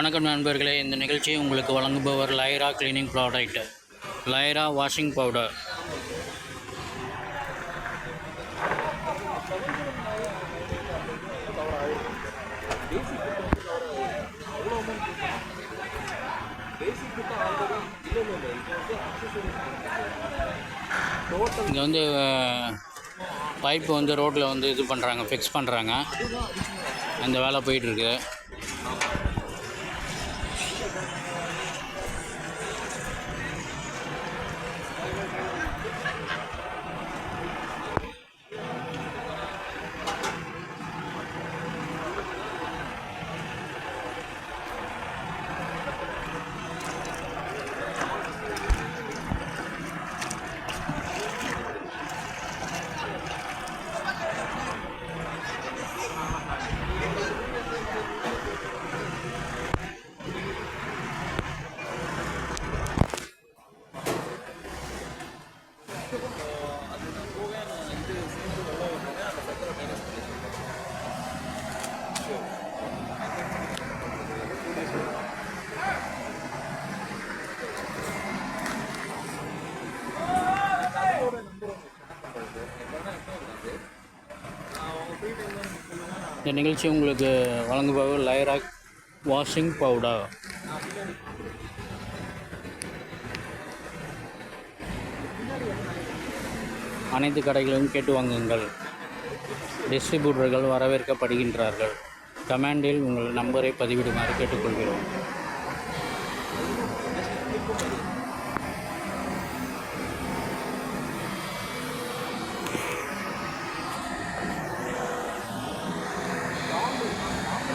வணக்கம் நண்பர்களே. இந்த நிகழ்ச்சியை உங்களுக்கு வழங்குபவர் Lyra cleaning product Lyra washing powder. இங்கே வந்து பைப்பு வந்து ரோட்டில் வந்து இது பண்ணுறாங்க ஃபிக்ஸ் பண்ணுறாங்க அந்த வேலை போயிட்டுருக்கு இந்த நிகழ்ச்சி உங்களுக்கு வழங்குபவர் லைராக் வாஷிங் பவுடர் அனைத்து கடைகளிலும் கேட்டு வாங்குங்கள். டிஸ்ட்ரிபியூட்டர்கள் வரவேற்கப்படுகின்றார்கள். கமாண்டில் உங்கள் நம்பரை பதிவிடுமாறு கேட்டுக்கொள்கிறோம்.